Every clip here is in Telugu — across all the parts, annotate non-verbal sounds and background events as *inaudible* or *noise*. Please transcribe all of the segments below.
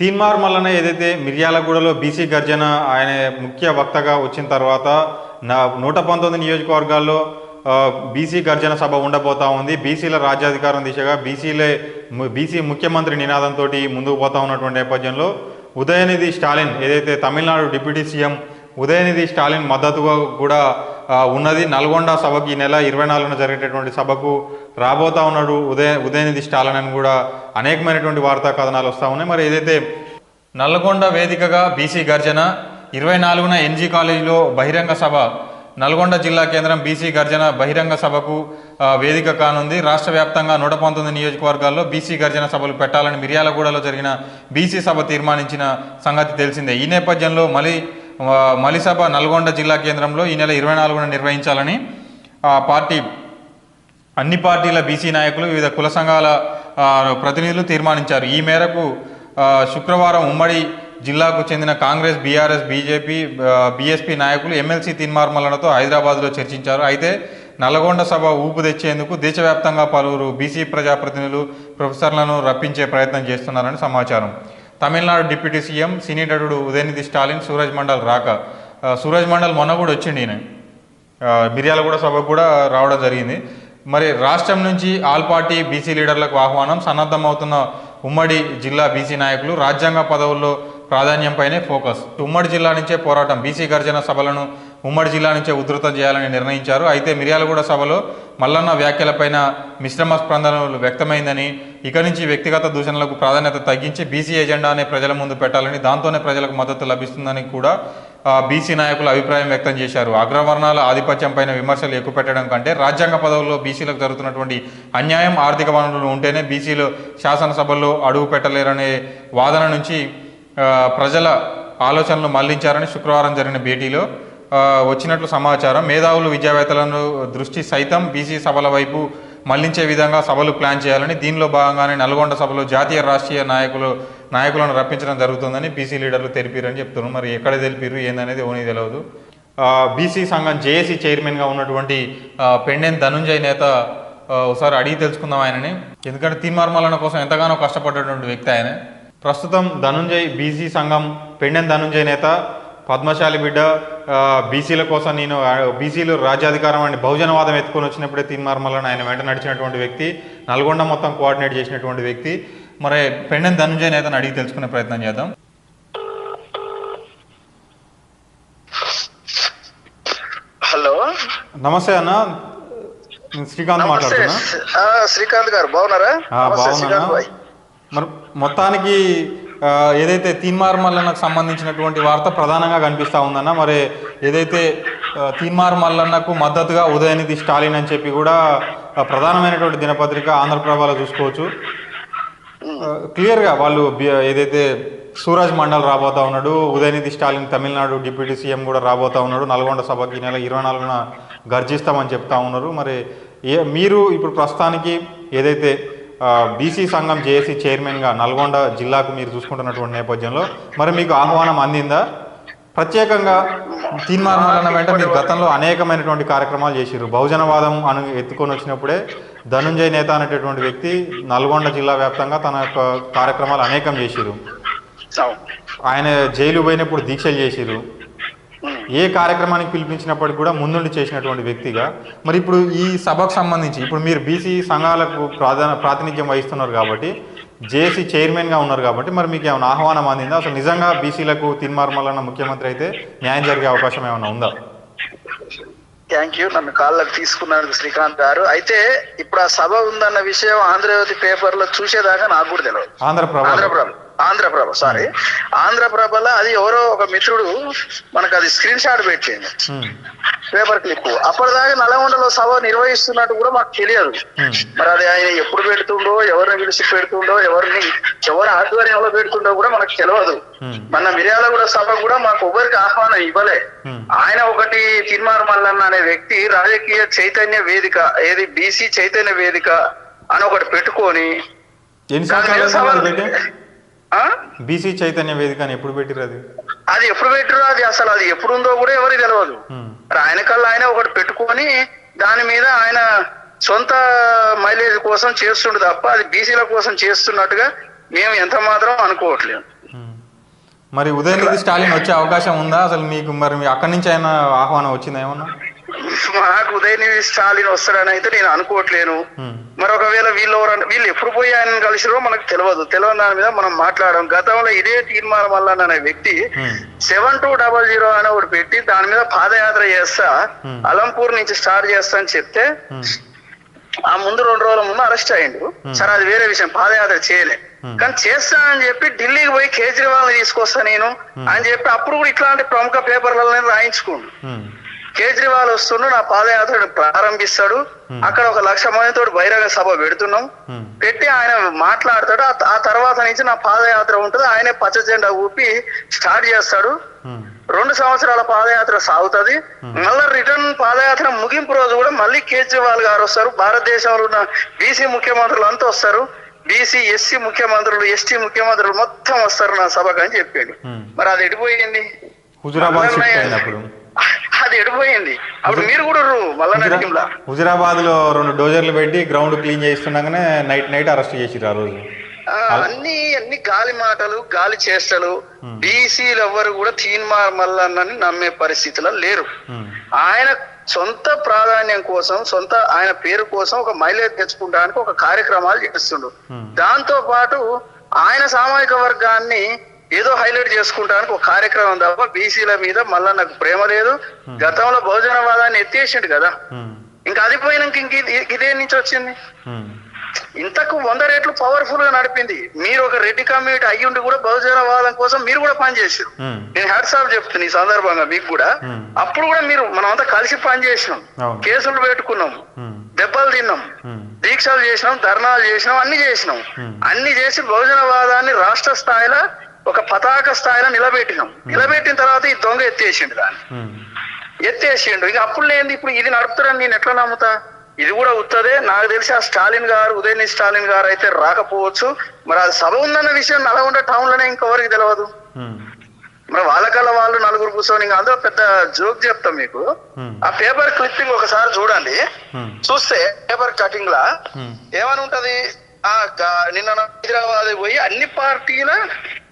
తీన్మార్ మల్లన్న ఏదైతే మిర్యాలగూడలో బీసీ గర్జన ఆయన ముఖ్య వక్తగా వచ్చిన తర్వాత నా నూట పంతొమ్మిది నియోజకవర్గాల్లో బీసీ గర్జన సభ ఉండబోతా ఉంది. బీసీల రాజ్యాధికారం దిశగా బీసీలే బీసీ ముఖ్యమంత్రి నినాదంతో ముందుకు పోతా ఉన్నటువంటి నేపథ్యంలో ఉదయనిధి స్టాలిన్ ఏదైతే తమిళనాడు డిప్యూటీ సీఎం ఉదయనిధి స్టాలిన్ మద్దతుగా కూడా ఉన్నది. నల్గొండ సభకు ఈ నెల ఇరవై నాలుగున జరిగేటటువంటి సభకు రాబోతా ఉన్నాడు ఉదయ ఉదయనిధి స్టాలిన్ అని కూడా అనేకమైనటువంటి వార్తా కథనాలు వస్తూ ఉన్నాయి. మరి ఏదైతే నల్గొండ వేదికగా బీసీ గర్జన ఇరవై నాలుగున ఎన్జీ కాలేజీలో బహిరంగ సభ నల్గొండ జిల్లా కేంద్రం బీసీ గర్జన బహిరంగ సభకు వేదిక కానుంది. రాష్ట్ర వ్యాప్తంగా నూట పంతొమ్మిది నియోజకవర్గాల్లో బీసీ గర్జన సభలు పెట్టాలని మిర్యాలగూడలో జరిగిన బీసీ సభ తీర్మానించిన సంగతి తెలిసిందే. ఈ నేపథ్యంలో మలి మలిసభ నల్గొండ జిల్లా కేంద్రంలో ఈ నెల ఇరవై నాలుగున నిర్వహించాలని పార్టీ అన్ని పార్టీల బీసీ నాయకులు వివిధ కుల సంఘాల ప్రతినిధులు తీర్మానించారు. ఈ మేరకు శుక్రవారం ఉమ్మడి జిల్లాకు చెందిన కాంగ్రెస్ బీఆర్ఎస్ బీజేపీ బీఎస్పీ నాయకులు ఎమ్మెల్సీ తీన్మార్మలతో హైదరాబాద్లో చర్చించారు. అయితే నల్గొండ సభ ఊపు తెచ్చేందుకు దేశవ్యాప్తంగా పలువురు బీసీ ప్రజాప్రతినిధులు ప్రొఫెసర్లను రప్పించే ప్రయత్నం చేస్తున్నారని సమాచారం. తమిళనాడు డిప్యూటీ సీఎం సినీ నటుడు ఉదయనిధి స్టాలిన్ సూరజ్ మండల్ రాక. సూరజ్ మండల్ మొన్న కూడా వచ్చిండి ఈయన. మిర్యాలగూడ సభకు కూడా రావడం జరిగింది. మరి రాష్ట్రం నుంచి ఆల్ పార్టీ బీసీ లీడర్లకు ఆహ్వానం సన్నద్ధమవుతున్న ఉమ్మడి జిల్లా బీసీ నాయకులు రాజ్యాంగ పదవుల్లో ప్రాధాన్యంపైనే ఫోకస్. ఉమ్మడి జిల్లా నుంచే పోరాటం బీసీ గర్జన సభలను ఉమ్మడి జిల్లా నుంచే ఉధృతం చేయాలని నిర్ణయించారు. అయితే మిర్యాలగూడ సభలో మల్లన్న వ్యాఖ్యలపైన మిశ్రమ స్పందనలు వ్యక్తమైందని ఇక నుంచి వ్యక్తిగత దూషణలకు ప్రాధాన్యత తగ్గించి బీసీ ఎజెండానే ప్రజల ముందు పెట్టాలని దాంతోనే ప్రజలకు మద్దతు లభిస్తుందని కూడా బీసీ నాయకులు అభిప్రాయం వ్యక్తం చేశారు. అగ్రవర్ణాల ఆధిపత్యం పైన విమర్శలు ఎక్కువ పెట్టడం కంటే రాజ్యాంగ పదవుల్లో బీసీలకు జరుగుతున్నటువంటి అన్యాయం ఆర్థిక వనరులు ఉంటేనే బీసీలు శాసనసభల్లో అడుగు పెట్టలేరనే వాదన నుంచి ప్రజల ఆలోచనలు మళ్ళించారని శుక్రవారం జరిగిన భేటీలో వచ్చినట్లు సమాచారం. మేధావులు విద్యావేత్తలను దృష్టి సైతం బీసీ సభల వైపు మళ్ళించే విధంగా సభలు ప్లాన్ చేయాలని దీనిలో భాగంగానే నల్గొండ సభలో జాతీయ రాష్ట్రీయ నాయకులు నాయకులను రప్పించడం జరుగుతుందని బీసీ లీడర్లు తెలిపారని చెప్తున్నారు. మరి ఎక్కడ తెలిపారు ఏందనేది ఓనీ తెలియదు బీసీ సంఘం జేఏసీ చైర్మన్గా ఉన్నటువంటి పెండెన్ ధనుంజయ్ నేత ఒకసారి అడిగి తెలుసుకుందాం ఆయనని. ఎందుకంటే తీర్మార్మలన కోసం ఎంతగానో కష్టపడ్డటువంటి వ్యక్తి ఆయన. ప్రస్తుతం ధనుంజయ్ బీసీ సంఘం పెండెన్ ధనుంజయ్ నేత పద్మశాలి బిడ్డ బీసీల కోసం నేను బీసీలు రాజ్యాధికారం అని బహుజనవాదం ఎత్తుకొని వచ్చినప్పుడే తీర్మార్మలను ఆయన వెంట నడిచినటువంటి వ్యక్తి నల్గొండ మొత్తం కోఆర్డినేట్ చేసినటువంటి వ్యక్తి. మరి పెండెన్ ధనుంజయ్ నేతను అడిగి తెలుసుకునే ప్రయత్నం చేద్దాం. హలో. నమస్తే అన్న. శ్రీకాంత్ మాట్లాడుతున్నా. శ్రీకాంత్ గారు బాగున్నారా? మరి మొత్తానికి ఏదైతే తీన్మార్ మల్లన్నకు సంబంధించినటువంటి వార్త ప్రధానంగా కనిపిస్తూ ఉందన్న మరి ఏదైతే తీన్మార్ మల్లన్నకు మద్దతుగా ఉదయనిధి స్టాలిన్ అని చెప్పి కూడా ప్రధానమైనటువంటి దినపత్రిక ఆంధ్రప్రభలో చూసుకోవచ్చు. క్లియర్గా వాళ్ళు ఏదైతే సూరజ్ మండల్ రాబోతా ఉన్నాడు ఉదయనిధి స్టాలిన్ తమిళనాడు డిప్యూటీ సీఎం కూడా రాబోతా ఉన్నాడు నల్గొండ సభకి ఈ నెల ఇరవై నాలుగున గర్జిస్తామని చెప్తా ఉన్నారు. మరి ఏ మీరు ఇప్పుడు ప్రస్తుతానికి ఏదైతే బీసీ సంఘం జేఏసీ చైర్మన్గా నల్గొండ జిల్లాకు మీరు చూసుకుంటున్నటువంటి నేపథ్యంలో మరి మీకు ఆహ్వానం అందిందా ప్రత్యేకంగా తీర్మానం వెంట మీరు గతంలో అనేకమైనటువంటి కార్యక్రమాలు చేసిర్రు బహుజనవాదం అను ఎత్తుకొని వచ్చినప్పుడే ధనుంజయ్ నేత అనేటటువంటి వ్యక్తి నల్గొండ జిల్లా వ్యాప్తంగా తన యొక్క కార్యక్రమాలు అనేకం చేసిరు అవును. ఆయన జైలు పోయినప్పుడు దీక్షలు చేసిరు ఉమ్. ఏ కార్యక్రమానికి పిలిపించినప్పటికీ కూడా ముందుండి చేసినటువంటి వ్యక్తిగా. మరి ఇప్పుడు ఈ సభకు సంబంధించి ఇప్పుడు మీరు బీసీ సంఘాలకు ప్రాధాన్య ప్రాతినిధ్యం వహిస్తున్నారు కాబట్టి జేసీ చైర్మన్గా ఉన్నారు కాబట్టి మరి మీకు ఏమైనా ఆహ్వానం అందిందా? అసలు నిజంగా బీసీలకు తిన్మార్మలన్న ముఖ్యమంత్రి అయితే న్యాయం జరిగే అవకాశం ఏమైనా ఉందా? థ్యాంక్ యూ నన్ను కాళ్ళకి తీసుకున్నందుకు శ్రీకాంత్ గారు. అయితే ఇప్పుడు ఆ సభ ఉందన్న విషయం ఆంధ్రజ్యోతి పేపర్లో చూసేదాకా నాకు కూడా తెలియదు ఆంధ్రప్రభ. ఆంధ్రప్రభ ఆంధ్రప్రభ సారీ ఆంధ్రప్రభలో అది ఎవరో ఒక మిత్రుడు మనకు అది స్క్రీన్ షాట్ పెట్టింది పేపర్ క్లిప్. అప్పటిదాకా నల్గొండలో సభ నిర్వహిస్తున్నట్టు కూడా మాకు తెలియదు. ఉమ్, మరి అది ఆయన ఎప్పుడు పెడుతుండో ఎవరిని పిలిచి పెడుతుండో ఎవరిని ఎవరి ఆధ్వర్యంలో పెడుతుండో కూడా మనకు తెలియదు. ఉమ్, మన మిర్యాల కూడా సభ కూడా మాకు ఎవరికి ఆహ్వానం ఇవ్వలే. ఉమ్, ఆయన ఒకటి తిన్మార్ మల్లన్న అనే వ్యక్తి రాజకీయ చైతన్య వేదిక ఏది బీసీ చైతన్య వేదిక అని ఒకటి పెట్టుకొని? బీసీ చైతన్య వేదిక అని ఎప్పుడు పెట్టిరు అది ఎప్పుడు పెట్టరు అది అసలు అది ఎప్పుడు ఉందో కూడా ఎవరికి తెలియదు మరి ఆయన కల్లా ఆయన ఒకటి పెట్టుకొని దాని మీద ఆయన సొంత మైలేజ్ కోసం చేస్తుండు తప్ప అది బీసీల కోసం చేస్తున్నట్టుగా మేము ఎంత మాత్రం అనుకోవట్లేదు. ఉమ్. మరి ఉదయనిధి స్టాలిన్ వచ్చే అవకాశం ఉందా? అసలు మీకు మరి అక్కడి నుంచి అయినా ఆహ్వానం వచ్చిందా ఏమన్నా? మాకు ఉదయనిధి స్టాలిన్ వస్తాడని అయితే నేను అనుకోవట్లేను. మరి ఒకవేళ వీళ్ళు ఎవరన్నా వీళ్ళు ఎప్పుడు పోయి ఆయన కలిసిరో మనకు తెలియదు తెలియని దాని మీద మనం మాట్లాడడం గతంలో ఇదే తీర్మానం వల్ల అనే వ్యక్తి. సెవెన్ టూ డబల్ జీరో అని ఒకటి పెట్టి దాని మీద పాదయాత్ర చేస్తా. అలంపూర్ నుంచి స్టార్ట్ చేస్తా అని చెప్తే. ఆ ముందు రెండు రోజుల ముందు అరెస్ట్ అయ్యిండు సరే అది వేరే విషయం పాదయాత్ర చేయలే. కానీ చేస్తా అని చెప్పి ఢిల్లీకి పోయి కేజ్రీవాల్ తీసుకొస్తా నేను అని చెప్పి అప్పుడు కూడా ఇట్లాంటి ప్రముఖ పేపర్లలో రాయించుకోండు. కేజ్రీవాల్ వస్తుండు నా పాదయాత్రను ప్రారంభిస్తాడు. అక్కడ ఒక లక్ష మందితో బహిరంగ సభ పెడుతున్నాం. ఉమ్. పెట్టి ఆయన మాట్లాడతాడు. ఆ- తర్వాత నుంచి నా పాదయాత్ర ఉంటుంది. ఆయనే పచ్చ జెండా ఊపి స్టార్ట్ చేస్తాడు. ఉమ్. రెండు సంవత్సరాల పాదయాత్ర సాగుతుంది. మళ్ళీ రిటర్న్ పాదయాత్ర ముగింపు రోజు కూడా మళ్ళీ కేజ్రీవాల్ గారు వస్తారు. భారతదేశంలో ఉన్న బీసీ ముఖ్యమంత్రులు అంతా వస్తారు. బీసీ ఎస్సీ ముఖ్యమంత్రులు ఎస్టీ ముఖ్యమంత్రులు మొత్తం వస్తారు నా సభకు అని చెప్పాడు. మరి అది ఎడిపోయింది హుజురాబాద్ *laughs* అది ఎడిపోయింది. అప్పుడు మీరు కూడా నడికింలా హుజురాబాద్లో రెండు డోజర్లు పెట్టి గ్రౌండ్ క్లీన్ చేస్తుండగానే నైట్ నైట్ అరెస్ట్ చేసిర్రు ఆ రోజు. అన్ని అన్ని గాలి మాటలు గాలి చేష్టలు. బీసీలు ఎవ్వరు కూడా తీన్మార్ మల్లన్నని నమ్మే పరిస్థితిలో లేరు. ఆయన సొంత ప్రాధాన్యం కోసం సొంత ఆయన పేరు కోసం ఒక మైలేజ్ తెచ్చుకోవడానికి ఒక కార్యక్రమాలు చేస్తుండు. Hmm. దాంతో పాటు ఆయన సామాజిక వర్గాన్ని ఏదో హైలైట్ చేసుకుంటానికి ఒక కార్యక్రమం తప్ప బీసీల మీద మళ్ళా నాకు ప్రేమ లేదు గతంలో బహుజనవాదాన్ని ఎత్తేసిండు కదా ఉమ్. ఇంకా అది పోయినాక ఇంక ఇది- నుంచి వచ్చింది ఉమ్. ఇంతకు వంద రెట్లు పవర్ఫుల్గా నడిపింది మీరు ఒక రెడ్డి కమ్యూనిటీ అయ్యుండి కూడా బహుజనవాదం కోసం మీరు కూడా పనిచేసారు. నేను హ్యాట్సాప్ చెప్తున్నా ఈ సందర్భంగా మీకు కూడా Hmm. అప్పుడు కూడా మీరు మనం అంతా కలిసి పనిచేసినాం. కేసులు పెట్టుకున్నాం. దెబ్బలు తిన్నాం. దీక్షలు చేసినాం ధర్నాలు చేసినాం అన్ని చేసినాం Hmm. అన్ని చేసి బహుజనవాదాన్ని రాష్ట్ర స్థాయిలో ఒక పతాక స్థాయిలో నిలబెట్టినాం. నిలబెట్టిన తర్వాత ఈ దొంగ ఎత్తేసిండు దాన్ని. ఉమ్. ఎత్తేసిండు. ఇక అప్పుడు లేని ఇప్పుడు ఇది నడుపుతారని నేను ఎట్లా నమ్ముతా? ఇది కూడా ఉత్తదే. నాకు తెలిసి ఆ స్టాలిన్ గారు ఉదయనిధి స్టాలిన్ గారు అయితే రాకపోవచ్చు. మరి అది సభ ఉందన్న విషయం నల్గొండ టౌన్లోనే ఇంకెవరికి తెలియదు ఉమ్. మరి వాళ్ళకల్లా వాళ్ళు నలుగురు కూర్చొని ఇంకా అందులో పెద్ద జోక్ చెప్తాం మీకు. ఆ పేపర్ క్లిప్పింగ్ ఒకసారి చూడండి. చూస్తే పేపర్ కటింగ్ లా. ఏమని ఉంటది? నిన్న హైదరాబాద్ పోయి అన్ని పార్టీల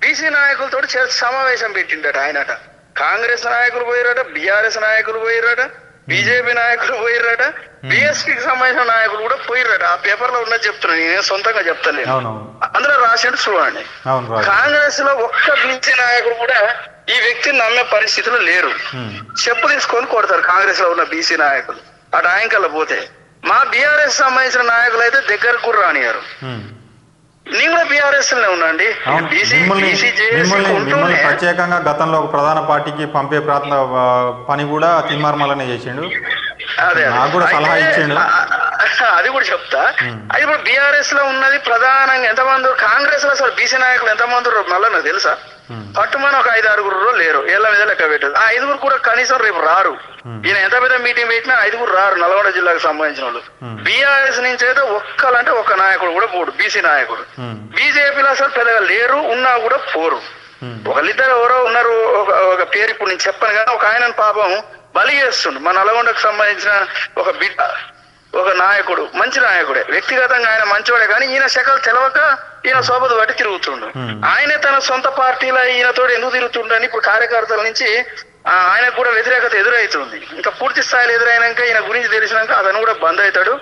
బీసీ నాయకులతో సమావేశం పెట్టిండట ఆయనట. కాంగ్రెస్ నాయకులు పోయిరట బీఆర్ఎస్ నాయకులు పోయిరట బీజేపీ నాయకులు పోయిరట బిఎస్పీకి సంబంధించిన నాయకులు కూడా పోయిరట. ఆ పేపర్లో ఉన్నది చెప్తున్నాను నేను సొంతంగా చెప్తలేను. అందులో రాసిండు చూడండి. కాంగ్రెస్లో ఒక్క బీసీ నాయకుడు కూడా ఈ వ్యక్తిని నమ్మే పరిస్థితిలో లేరు. ఉమ్. చెప్పు తీసుకొని కొడతారు కాంగ్రెస్లో ఉన్న బీసీ నాయకులు. అటు ఆయంకల్లా పోతే. మా బీఆర్ఎస్ సంబంధించిన నాయకులు అయితే దగ్గరకు రానియారు మిమ్మల్ని ప్రత్యేకంగా గతంలో ఒక ప్రధాన పార్టీకి పంపే ప్రయత్న ఆ, పని కూడా తిన్మార్మలనే చేసిండు. నాకు కూడా సలహా ఇచ్చిండు. అది కూడా చెప్తా. అది ఇప్పుడు బీఆర్ఎస్లో ఉన్నది ప్రధానంగా ఎంతమంది కాంగ్రెస్లో అసలు బీసీ నాయకులు ఎంతమంది మళ్ళీ నాకు తెలుసా. పట్టుమని ఒక ఐదు ఆరుగురు లేరు ఏళ్ళ మీద లెక్క పెట్టదు ఆ ఐదుగురు కూడా కనీసం రేపు రారు Hmm. ఈయన ఎంత పెద్ద మీటింగ్ పెట్టినా ఐదుగురు రారు నల్గొండ జిల్లాకు సంబంధించిన వాళ్ళు Hmm. బీఆర్ఎస్ నుంచి అయితే ఒక్కలంటే ఒక్క నాయకుడు కూడా పోడు బీసీ నాయకుడు. బీజేపీలో అసలు పెద్దగా లేరు ఉన్నా కూడా పోరు. ఒకళ్ళిద్దరు ఎవరో ఉన్నారు ఒక ఒక పేరు ఇప్పుడు నేను చెప్పను కానీ ఒక ఆయన పాపం బలి చేస్తుండు మన నల్గొండకు సంబంధించిన ఒక బిడ్డ ఒక నాయకుడు మంచి నాయకుడే. వ్యక్తిగతంగా ఆయన మంచివాడే కానీ ఈయన శకలు తెలవక ఈయన సోబదు బట్టి తిరుగుతుండు. Hmm. ఆయనే తన సొంత పార్టీలో ఈయనతో ఎందుకు తిరుగుతుండని ఇప్పుడు కార్యకర్తల నుంచి ఆయనకు కూడా వ్యతిరేకత ఎదురవుతుంది ఇంకా పూర్తి స్థాయిలో ఎదురైనాక ఈయన గురించి తెలిసినాక అతను కూడా బంద్ అవుతాడు.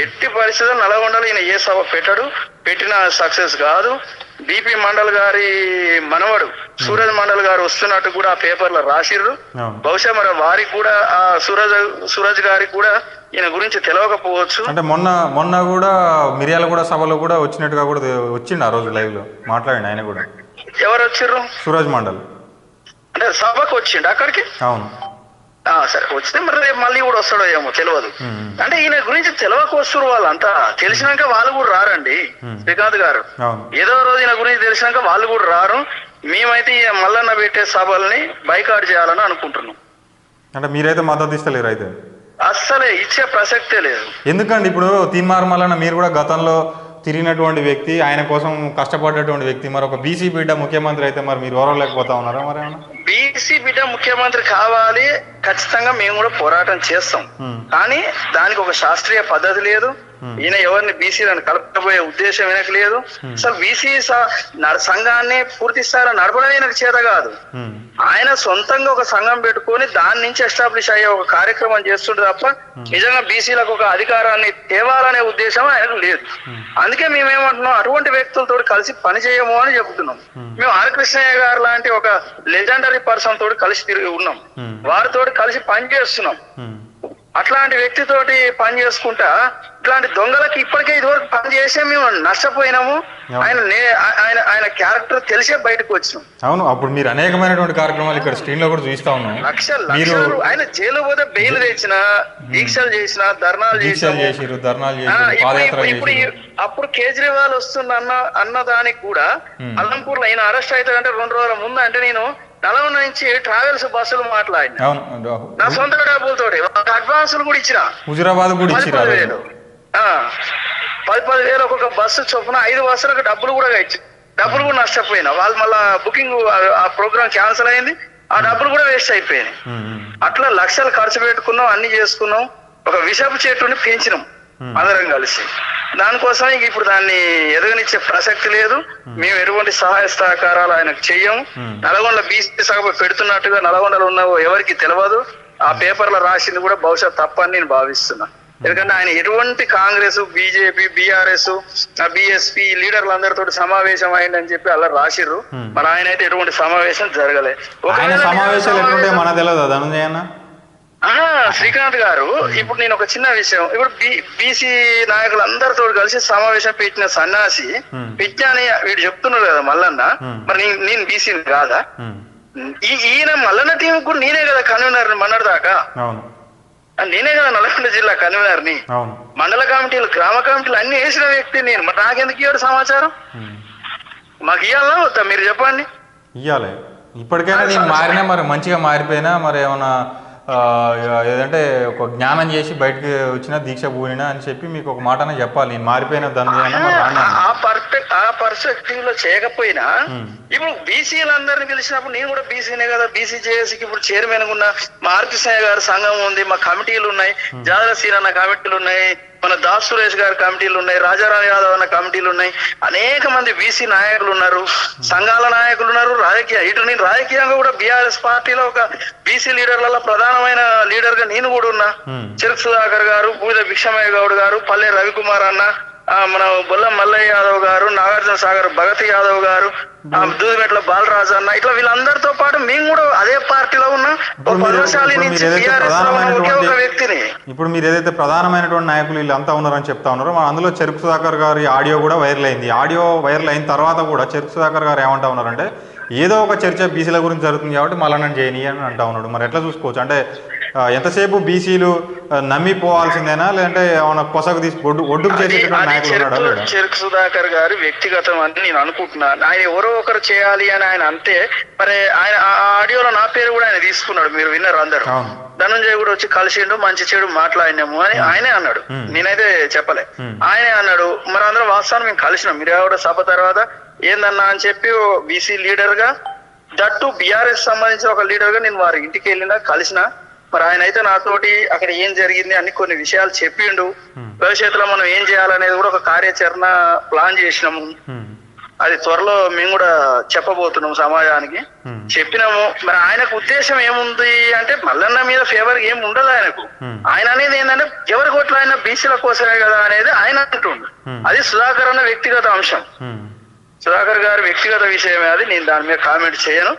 ఎట్టి పరిస్థితుల్లో నల్గొండలో ఈయన ఏ సభ పెట్టాడు? పెట్టిన సక్సెస్ కాదు. బీపీ మండల్ గారి మనవడు సూరజ్ మండల్ గారు వస్తున్నట్టు కూడా ఆ పేపర్లో రాసిర్రు. బహుశా మరి వారికి కూడా ఆ సూరజ్ సూరజ్ గారికి కూడా ఈయన గురించి తెలియకపోవచ్చు అంటే మొన్న మొన్న కూడా మిర్యాలగూడ సభలో కూడా వచ్చినట్టుగా కూడా వచ్చిండు ఆ రోజు లైవ్లో మాట్లాడిండు ఆయన కూడా. ఎవరు వచ్చిర్రు? సూరజ్ మండల్. అంటే సభకు వచ్చిండు అక్కడికి? అవును. ఆ సరే వచ్చితే మరి రేపు మళ్ళీ కూడా వస్తాడో ఏమో తెలియదు. అంటే ఈయన గురించి తెలియక వస్తున్నారు వాళ్ళంతా. తెలిసినాక వాళ్ళు కూడా రారండి. శ్రీకాంత్ గారు. ఏదో రోజు ఈయన గురించి తెలిసినాక వాళ్ళు కూడా రారు. మేమైతే మల్లన్న పెట్టే సభల్ని బైకాట్ చేయాలని అనుకుంటున్నాం. అంటే మీరైతే మద్దతు ఇస్తలేరు అయితే? అస్సలే ఇచ్చే ప్రసక్తే లేదు. ఎందుకండి ఇప్పుడు తీన్మార్మలన్న మీరు కూడా గతంలో తిరిగినటువంటి వ్యక్తి ఆయన కోసం కష్టపడ్డటువంటి వ్యక్తి మరి ఒక బీసీ బిడ్డ ముఖ్యమంత్రి అయితే మరి మీరు ఓరలేకపోతా ఉన్నారా మరి ఏమన్నా? బీసీ బిడ్డ ముఖ్యమంత్రి కావాలి ఖచ్చితంగా మేము కూడా పోరాటం చేస్తాం. Hmm. కానీ దానికి ఒక శాస్త్రీయ పద్ధతి లేదు. ఈయన ఎవరిని బీసీలను కలపబోయే ఉద్దేశం ఈయనకు లేదు. అసలు బీసీ సంఘాన్ని పూర్తి స్థాయిలో నడపడం ఈయనకు చేత కాదు. ఆయన సొంతంగా ఒక సంఘం పెట్టుకొని దాని నుంచి ఎస్టాబ్లిష్ అయ్యే ఒక కార్యక్రమం చేస్తుండే తప్ప నిజంగా బీసీలకు ఒక అధికారాన్ని తేవాలనే ఉద్దేశం ఆయనకు లేదు. అందుకే మేమేమంటున్నాం అటువంటి వ్యక్తులతో కలిసి పని చేయము అని చెబుతున్నాం మేము హరికృష్ణయ్య గారు లాంటి ఒక లెజెండరీ పర్సన్ తోటి కలిసి తిరిగి ఉన్నాం. Hmm. వారితో కలిసి పని చేస్తున్నాం. ఉమ్, అట్లాంటి వ్యక్తితోటి పని చేసుకుంటా ఇట్లాంటి దొంగలకి ఇప్పటికే ఇదివరకు పని చేసే మేము నష్టపోయినాము. ఆయన ఆయన ఆయన క్యారెక్టర్ తెలిసే బయటకు వచ్చినాం. అవును అప్పుడు మీరు అనేకమైనటువంటి కార్యక్రమాలు ఇక్కడ స్క్రీన్లో కూడా చూస్తా ఉన్నాం. లక్షలు ఆయన జైలు పోతే బెయిల్ తెచ్చిన దీక్షలు చేసిన ధర్నాలు దీక్షలు చేసిన చేసిరు ధర్నాలు చేసిరు పాదయాత్ర ఇప్పుడు అప్పుడు కేజ్రీవాల్ వస్తున్న అన్న అన్నదానికి కూడా Hmm. అల్లంపూర్లో ఆయన అరెస్ట్ అవుతాడంటే రెండు రోజుల ముందు అంటే నేను నల్గొండ నుంచి ట్రావెల్స్ బస్సులు మాట్లాడిన. నా సొంత డబ్బులతోటి అడ్వాన్సులు కూడా ఇచ్చిన. హుజురాబాద్ కూడా రోజు. వేలు. పది పది వేలు ఒక్కొక్క బస్సు చొప్పున ఐదు బస్సులకు డబ్బులు కూడా ఇచ్చి డబ్బులు కూడా నష్టపోయినా. వాళ్ళు మళ్ళా బుకింగ్ ఆ ప్రోగ్రామ్ క్యాన్సిల్ అయింది. ఆ డబ్బులు కూడా వేస్ట్ అయిపోయినాయి. అట్లా లక్షలు ఖర్చు పెట్టుకున్నాం అన్ని చేసుకున్నాం. ఒక విషపు చెట్టుని పెంచినాం. అందరం కలిసి. దానికోసం ఇంక ఇప్పుడు దాన్ని ఎదగనిచ్చే ప్రసక్తి లేదు. మేము. ఎటువంటి సహాయ సహకారాలు ఆయనకు చెయ్యము. నల్గొండ బీసీ సభ పెడుతున్నట్టుగా నల్గొండలో ఉన్న ఎవరికి తెలియదు ఆ పేపర్లో రాసింది కూడా బహుశా తప్పని నేను భావిస్తున్నా. ఎందుకంటే ఆయన ఎటువంటి కాంగ్రెస్ బీజేపీ బీఆర్ఎస్ బిఎస్పీ లీడర్లు అందరితో సమావేశం అయిందని చెప్పి అలా రాసిర్రు. మరి ఆయన అయితే ఎటువంటి సమావేశం జరగలే. ఆయన ఒకవేళ సమావేశాలు ఎట్లుంటే మన తెలియదు ధనంజయ అన్న? ఆ, శ్రీకాంత్ గారు ఇప్పుడు నేను ఒక చిన్న విషయం. ఇప్పుడు బీసీ నాయకులు అందరితో కలిసి సమావేశం పెట్టిన. పిచ్చి అని వీడు చెప్తున్నారు కదా మల్లన్న. మరి నేను బీసీ కాదా? ఈ ఈయన మల్లన్న టీం కూడా నేనే కదా కన్వీనర్ మొన్నటి దాకా? నేనే కదా నల్గొండ జిల్లా కన్వీనర్ని మండల కమిటీలు గ్రామ కమిటీలు అన్ని వేసిన వ్యక్తి నేను. మరి నాకెందుకు ఇవ్వడు సమాచారం. మాకు ఇవ్వాలా వద్దా? మీరు చెప్పండి. ఇయ్యాలి. ఇప్పటికైనా నేను మారినా మరి మంచిగా మారిపోయినా మరి ఏమన్నా ఆ, ఏదంటే ఒక జ్ఞానం చేసి బయటకు వచ్చిన దీక్ష పూనినా అని చెప్పి మీకు ఒక మాటనే చెప్పాలి. నేను మారిపోయిన ఆ- పర్స్పెక్టివ్లో చేయకపోయినా. ఇప్పుడు బీసీలు అందరిని పిలిచినప్పుడు నేను కూడా బీసీనే కదా. బీసీ జేఏసీకి ఇప్పుడు చైర్మన్ ఉన్నా మా ఆర్కృష్ణయ్య గారి సంఘం ఉంది మా కమిటీలు ఉన్నాయి జాదర సీనన్న కమిటీలు ఉన్నాయి మన దాస్ సురేష్ గారి కమిటీలు ఉన్నాయి రాజారాం యాదవ్ అన్న కమిటీలు ఉన్నాయి అనేక మంది బీసీ నాయకులు ఉన్నారు సంఘాల నాయకులు ఉన్నారు రాజకీయ ఇటు నేను రాజకీయంగా కూడా బీఆర్ఎస్ పార్టీలో ఒక బీసీ లీడర్లలో ప్రధానమైన లీడర్గా నేను కూడా ఉన్నా Hmm. చెరుకు సుధాకర్ గారు బూద భిక్షమయ్య గౌడ్ గారు పల్లె రవికుమార్ అన్న ఆ, మన బొల్ల మల్లయ్య యాదవ్ గారు నాగార్జున సాగర్ భగత్ యాదవ్ గారు దూదిమెట్ల బాలరాజు అన్న ఇట్లా వీళ్ళందరితో పాటు మేము కూడా అదే పార్టీలో ఉన్నాం. నుంచి ఒకే ఒక వ్యక్తిని. ఇప్పుడు మీరు ఏదైతే ప్రధానమైనటువంటి నాయకులు వీళ్ళంతా ఉన్నారని చెప్తా ఉన్నారో మరి అందులో చెరుకు సుధాకర్ గారి ఆడియో కూడా వైరల్ అయింది. ఆడియో వైరల్ అయిన తర్వాత కూడా చెరుకు సుధాకర్ గారు ఏమంటా ఉన్నారంటే ఏదో ఒక చర్చ బీసీల గురించి జరుగుతుంది కాబట్టి మళ్ళీ నన్ను చేయని అని అంటా ఉన్నాడు. మరి ఎట్లా చూసుకోవచ్చు? అంటే ఎంతసేపు బీసీలు నమ్మిపోవాల్సిందేనా? లేదంటే ఏమైనా కొసకు తీసి ఒడ్డు ఒడ్డుకు ఉన్నాడా చెరుకు సుధాకర్ గారి వ్యక్తిగతం అని నేను అనుకుంటున్నాను ఆయన ఎవరో ఒకరు చేయాలి అని ఆయన అంతే. మరి ఆయన ఆ ఆడియోలో నా పేరు కూడా ఆయన తీసుకున్నాడు. మీరు విన్నారు అందరు. ధనంజయ్ కూడా వచ్చి కలిసిండు మంచి చెడు మాట్లాడినాము అని ఆయనే అన్నాడు. నేనైతే చెప్పలే. ఆయనే అన్నాడు మరి అందరం వాస్తవాన్ని మేము కలిసినాం. మీరు కూడా సభ తర్వాత ఏందన్నా అని చెప్పి బీసీ లీడర్గా దట్టు బీఆర్ఎస్ సంబంధించిన ఒక లీడర్గా నేను వారి ఇంటికి వెళ్ళినా కలిసిన మరి ఆయన అయితే నాతోటి అక్కడ ఏం జరిగింది అని కొన్ని విషయాలు చెప్పిండు. Hmm. భవిష్యత్తులో మనం ఏం చేయాలనేది కూడా ఒక కార్యాచరణ ప్లాన్ చేసినాము. ఉమ్, అది త్వరలో మేము కూడా చెప్పబోతున్నాం సమాజానికి. ఉమ్, చెప్పినాము. మరి ఆయనకు ఉద్దేశం ఏముంది అంటే మల్లన్న మీద ఫేవర్ ఏం ఉండదు ఆయనకు. Hmm. ఆయన అనేది ఏంటంటే ఎవరి కోట్ల ఆయన బీసీల కోసమే కదా అనేది ఆయన అంటుండు. Hmm. అది సుధాకర్ అన్న వ్యక్తిగత అంశం. సుధాకర్ గారి వ్యక్తిగత విషయమే అది నేను దాని మీద కామెంట్ చేయను.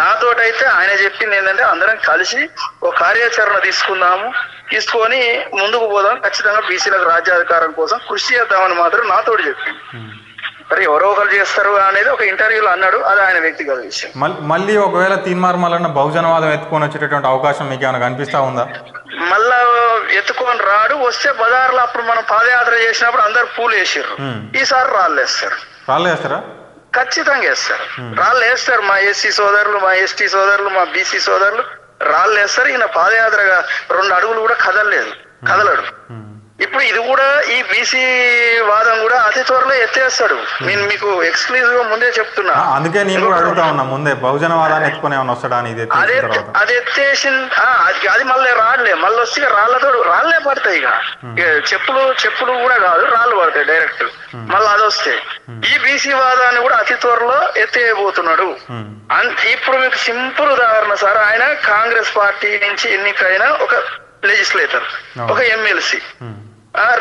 నాతోటైతే ఆయన చెప్పింది ఏంటంటే అందరం కలిసి ఒక కార్యాచరణ తీసుకుందాము తీసుకొని ముందుకు పోదాం ఖచ్చితంగా బీసీలకు రాజ్యాధికారం కోసం కృషి చేద్దామని మాత్రం నాతోటి చెప్పింది. మరి ఎవరో ఒకరు చేస్తారు అనేది ఒక ఇంటర్వ్యూలో అన్నాడు అది ఆయన వ్యక్తిగత విషయం. మళ్ళీ ఒకవేళ తీన్మార్ మల్లన్న బహుజనవాదం ఎత్తుకొని వచ్చేటటువంటి అవకాశం మీకు ఏమైనా కనిపిస్తా ఉందా? మళ్ళా ఎత్తుకొని రాడు వస్తే బజార్లో అప్పుడు మనం పాదయాత్ర చేసినప్పుడు అందరు పూలు వేసారు. ఈసారి రాళ్ళు వేస్తారు రాళ్ళు వేస్తారా? ఖచ్చితంగా వేస్తారు. రాళ్ళు వేస్తారు. మా ఎస్సీ సోదరులు మా ఎస్టీ సోదరులు మా బీసీ సోదరులు రాళ్ళు వేస్తారు. ఈయన పాదయాత్రగా రెండు అడుగులు కూడా కదలలేదు. కదలడు. ఇప్పుడు ఇది కూడా ఈ బీసీ వాదం కూడా అతి త్వరలో ఎత్తేస్తాడు. నేను మీకు ఎక్స్క్లూజివ్గా ముందే చెప్తున్నా. అందుకే నేను కూడా అడుగుతా ఉన్నా ముందే బహుజనవాదాన్ని ఎత్తుకొని ఏమైనా వస్తాడా అని అదే అది ఎత్తేసి అది మళ్ళీ రాళ్ళే మళ్ళీ ఇక రాళ్ళతో రాళ్ళే పడతాయి ఇక. ఇక చెప్పులు చెప్పులు కూడా కాదు రాళ్ళు పడతాయి డైరెక్ట్ మళ్ళీ అది వస్తే. ఈ బీసీ వాదాన్ని కూడా అతి త్వరలో ఎత్తేయబోతున్నాడు. ఇప్పుడు మీకు సింపుల్ ఉదాహరణ సార్ ఆయన కాంగ్రెస్ పార్టీ నుంచి ఎన్నికైన ఒక లెజిస్లేటర్. ఒక ఎమ్మెల్సీ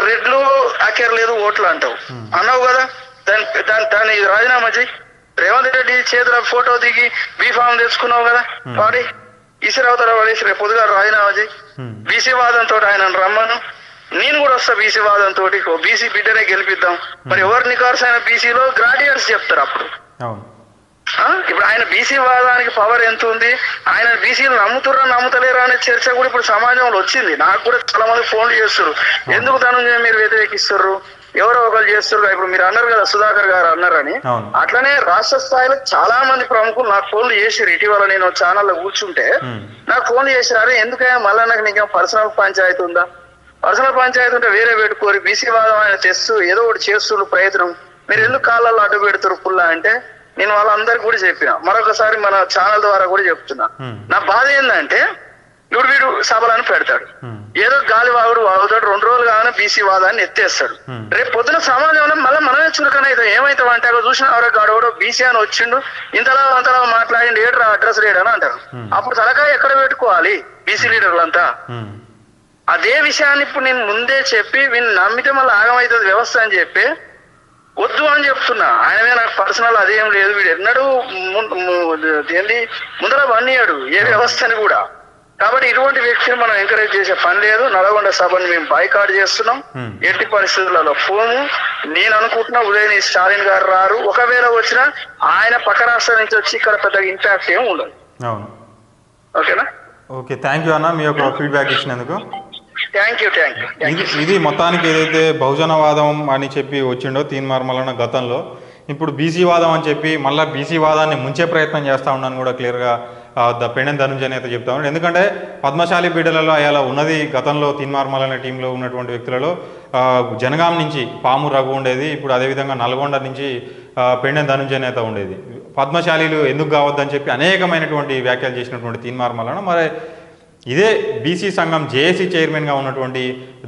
రెడ్లు అక్కర్లేదు ఓట్లు అంటావు. అన్నావు కదా? దాని దాని దాన్ని రాజీనామా చెయ్యి. రేవంత్ రెడ్డి చేతుల ఫోటో దిగి బీఫామ్ తెచ్చుకున్నావు కదా? వాడి ఈశ్వరవతర వాడేసి రేపు పొద్దుగా రాజీనామా ఉమ్, బీసీ వాదంతో ఆయన రమ్మను. నేను కూడా వస్తా బీసీ వాదంతో బీసీ బిడ్డనే గెలిపిద్దాం. మరి ఎవరు నికార్సైన బీసీలో గ్రాడ్యుయేట్స్ చెప్తారు అప్పుడు? ఇప్పుడు ఆయన బీసీ వాదానికి పవర్ ఎంత ఉంది? ఆయన బీసీలు నమ్ముతుర్రా నమ్ముతలేరా అనే చర్చ కూడా ఇప్పుడు సమాజంలో వచ్చింది. నాకు కూడా చాలా మంది ఫోన్లు చేస్తారు ఎందుకు ధనుంజయ మీరు వ్యతిరేకిస్తారు ఎవరో ఒకరు చేస్తారు ఇప్పుడు మీరు అన్నారు కదా సుధాకర్ గారు అన్నారని. అట్లనే రాష్ట్ర స్థాయిలో చాలా మంది ప్రముఖులు నాకు ఫోన్లు చేసారు ఇటీవల నేను ఛానల్లో కూర్చుంటే నాకు ఫోన్ చేశారు అరే ఎందుకైనా మళ్ళా నాకు నీకేం పర్సనల్ పంచాయతీ ఉందా? పర్సనల్ పంచాయతీ ఉంటే వేరే పెట్టుకోరు. బీసీ వాదం ఆయన తెస్తూ ఏదో ఒకటి చేస్తున్న ప్రయత్నం. మీరు ఎందుకు కాళ్ళల్లో అడ్డు పెడుతురు పుల్లా అంటే నేను వాళ్ళందరికి కూడా చెప్పిన మరొకసారి మన ఛానల్ ద్వారా కూడా చెప్తున్నా. నా బాధ ఏంటంటే ఇప్పుడు వీడు సభలను పెడతాడు. ఏదో గాలి వాగుడు వాగుతాడు రెండు రోజులు కాగానే బీసీ వాదాన్ని ఎత్తేస్తాడు. రేపు పొద్దున సమాజంలో మళ్ళీ మనమే చురుకన అవుతాం ఏమైతాం అంటే అక్కడ చూసిన ఎవరో గాడోడో బీసీ అని వచ్చిండు ఇంతలా అంతలా మాట్లాడిండు ఏడు అడ్రస్ రేడు అని అంటారు. అప్పుడు తలకాయ ఎక్కడ పెట్టుకోవాలి బీసీ లీడర్లంతా అదే విషయాన్ని ఇప్పుడు నేను ముందే చెప్పి వీళ్ళు నమ్మితే మళ్ళీ ఆగమవుతుంది వ్యవస్థ అని చెప్పి వద్దు అని చెప్తున్నా. ఆయన మీద నాకు పర్సనల్ అదేం లేదు. వీడు ఎన్నడూ ఏంది? ముందర వన్నీయాడు. ఏ వ్యవస్థని కూడా. కాబట్టి ఇటువంటి వ్యక్తిని మనం ఎంకరేజ్ చేసే పని లేదు. నల్గొండ సభను మేము బైకాట్ చేస్తున్నాం. Hmm. ఎట్టి పరిస్థితులలో పోము నేను అనుకుంటున్నా ఉదయం ఈ స్టాలిన్ గారు రారు. ఒకవేళ వచ్చినా ఆయన పక్క రాష్ట్రం నుంచి వచ్చి ఇక్కడ పెద్దగా ఇంపాక్ట్ ఏమి ఉండదు. ఓకేనా? ఓకే థ్యాంక్ యూ అన్న. మీ యొక్క ఫీడ్బ్యాక్ ఇచ్చినందుకు. థ్యాంక్ యూ థ్యాంక్ యూ ఇది మొత్తానికి ఏదైతే బహుజనవాదం అని చెప్పి వచ్చిండో తీన్ మార్మలన్న గతంలో ఇప్పుడు బీసీ వాదం అని చెప్పి మళ్ళీ బీసీ వాదాన్ని ముంచే ప్రయత్నం చేస్తా ఉన్నాను కూడా క్లియర్గా ద పెండెన్ ధనుంజయ నేత చెప్తా ఉన్నాడు. ఎందుకంటే పద్మశాలి బిడ్డలలో అలా ఉన్నది గతంలో తీన్మార్మల్ అనే టీంలో ఉన్నటువంటి వ్యక్తులలో జనగాం నుంచి పాము రఘు ఉండేది ఇప్పుడు అదేవిధంగా నల్గొండ నుంచి పెండెన్ ధనుంజయ నేత ఉండేది. పద్మశాలీలు ఎందుకు కావద్దని చెప్పి అనేకమైనటువంటి వ్యాఖ్యలు చేసినటువంటి తీన్మార్మలను మరి ఇదే బీసీ సంఘం జేఏసీ చైర్మన్గా ఉన్నటువంటి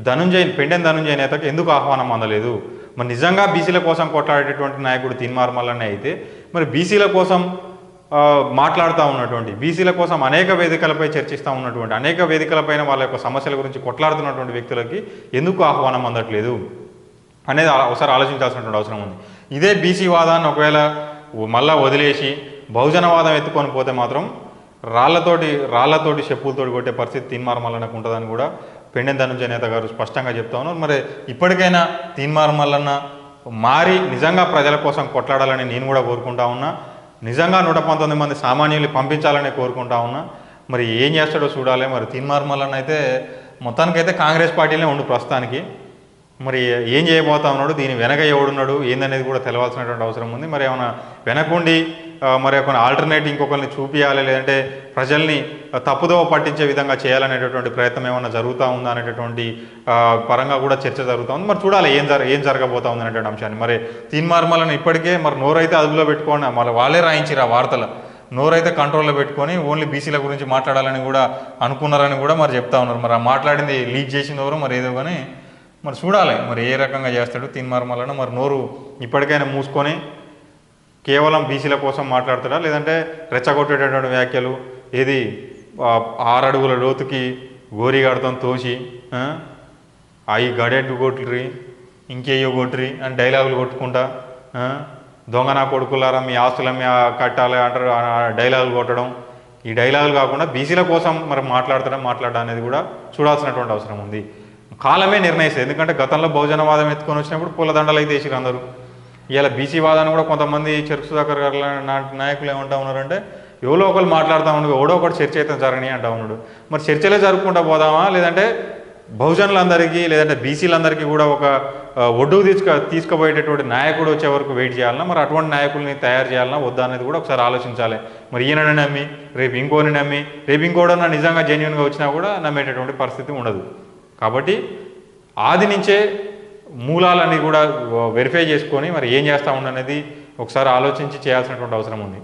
ధనుంజయ్ పెండెన్ ధనుంజయ్ నేతకు ఎందుకు ఆహ్వానం అందలేదు? మరి నిజంగా బీసీల కోసం కొట్లాడేటటువంటి నాయకుడు తీన్మార్మల్లనే అయితే మరి బీసీల కోసం మాట్లాడుతూ ఉన్నటువంటి బీసీల కోసం అనేక వేదికలపై చర్చిస్తూ ఉన్నటువంటి అనేక వేదికలపైన వాళ్ళ యొక్క సమస్యల గురించి కొట్లాడుతున్నటువంటి వ్యక్తులకి ఎందుకు ఆహ్వానం అందట్లేదు? అనేది ఒకసారి ఆలోచించాల్సినటువంటి అవసరం ఉంది. ఇదే బీసీ వాదాన్ని ఒకవేళ మళ్ళా వదిలేసి బహుజనవాదం ఎత్తుకొని పోతే మాత్రం రాళ్ళతోటి రాళ్ళతోటి చెప్పులతోటి కొట్టే పరిస్థితి తీన్మార్మల్లనకు ఉంటుందని కూడా పెండె ధనుంజయ నేత గారు స్పష్టంగా చెప్తా ఉన్నారు. మరి ఇప్పటికైనా తీన్మార్మల్లన్న మారి నిజంగా ప్రజల కోసం కొట్లాడాలని నేను కూడా కోరుకుంటా ఉన్నా. నిజంగా నూట పంతొమ్మిది మంది సామాన్యుల్ని పంపించాలని కోరుకుంటా ఉన్నా. మరి ఏం చేస్తాడో చూడాలి. మరి తీన్మార్మల్లన్న అయితే మొత్తానికైతే కాంగ్రెస్ పార్టీనే ఉండు ప్రస్తుతానికి. మరి ఏం చేయబోతా ఉన్నాడు? దీని వెనక ఎవడున్నాడు? ఏందనేది కూడా తెలవాల్సినటువంటి అవసరం ఉంది. మరి ఏమైనా వెనకుండి మరి ఒక ఆల్టర్నేట్ ఇంకొకరిని చూపించాలి లేదంటే ప్రజల్ని తప్పుదోవ పట్టించే విధంగా చేయాలనేటటువంటి ప్రయత్నం ఏమైనా జరుగుతూ ఉందా అనేటటువంటి పరంగా కూడా చర్చ జరుగుతూ ఉంది. మరి చూడాలి ఏం జర ఏం జరగబోతా ఉంది అనేటువంటి అంశాన్ని. మరి తీన్మార్మలను ఇప్పటికే మరి నోరైతే అదుపులో పెట్టుకోండి మళ్ళీ వాళ్ళే రాయించారు ఆ వార్తలు. నోరైతే కంట్రోల్లో పెట్టుకొని ఓన్లీ బీసీల గురించి మాట్లాడాలని కూడా అనుకున్నారని కూడా మరి చెప్తా ఉన్నారు. మరి ఆ మాట్లాడింది లీక్ చేసింది ఎవరు మరి ఏదో కానీ మరి చూడాలి. మరి ఏ రకంగా చేస్తాడు తీన్మార్మలను. మరి నోరు ఇప్పటికైనా మూసుకొని కేవలం బీసీల కోసం మాట్లాడతాడా? లేదంటే రెచ్చగొట్టేటటువంటి వ్యాఖ్యలు ఏది ఆరడుగుల లోతుకి గోరిగాడతాం తోసి అవి గడెడ్డు కొట్టుర్రి ఇంకేయో కొట్టురి అని డైలాగులు కొట్టుకుంటా ఆ, దొంగ నా కొడుకులారా మీ ఆస్తుల మీ కట్టాలి అంటారు డైలాగులు కొట్టడం. ఈ డైలాగులు కాకుండా బీసీల కోసం మరి మాట్లాడతాడా మాట్లాడడం అనేది కూడా చూడాల్సినటువంటి అవసరం ఉంది. కాలమే నిర్ణయిస్తుంది. ఎందుకంటే గతంలో బహుజనవాదం ఎత్తుకొని వచ్చినప్పుడు పూలదండలు అయితే వేసిరు అందరూ ఇలా బీసీ వాదాన్ని కూడా కొంతమంది చెరుకు సుధాకర్ గారు లాంటి నాయకులు ఏమంటా ఉన్నారంటే ఎవరో ఒకరు మాట్లాడుతూ ఉన్నాడు ఎవడో ఒకటి చర్చ అయితే జరగని అంటా ఉన్నాడు. మరి చర్చలే జరుపుకుంటా పోదామా? లేదంటే బహుజనులందరికీ లేదంటే బీసీలందరికీ కూడా ఒక ఒడ్డుకు తీసుక తీసుకుపోయేటటువంటి నాయకుడు వచ్చే వరకు వెయిట్ చేయాలన్నా మరి అటువంటి నాయకుల్ని తయారు చేయాలన్నా వద్దా అనేది కూడా ఒకసారి ఆలోచించాలి. మరి ఈయనని నమ్మి రేపు ఇంకోని నమ్మి రేపు ఇంకోడన్నా నిజంగా జెన్యున్గా వచ్చినా కూడా నమ్మేటటువంటి పరిస్థితి ఉండదు. కాబట్టి ఆది నుంచే మూలాలన్నీ కూడా వెరిఫై చేసుకొని మరి ఏం చేస్తా ఉండనేది ఒకసారి ఆలోచించి చేయాల్సినటువంటి అవసరం ఉంది.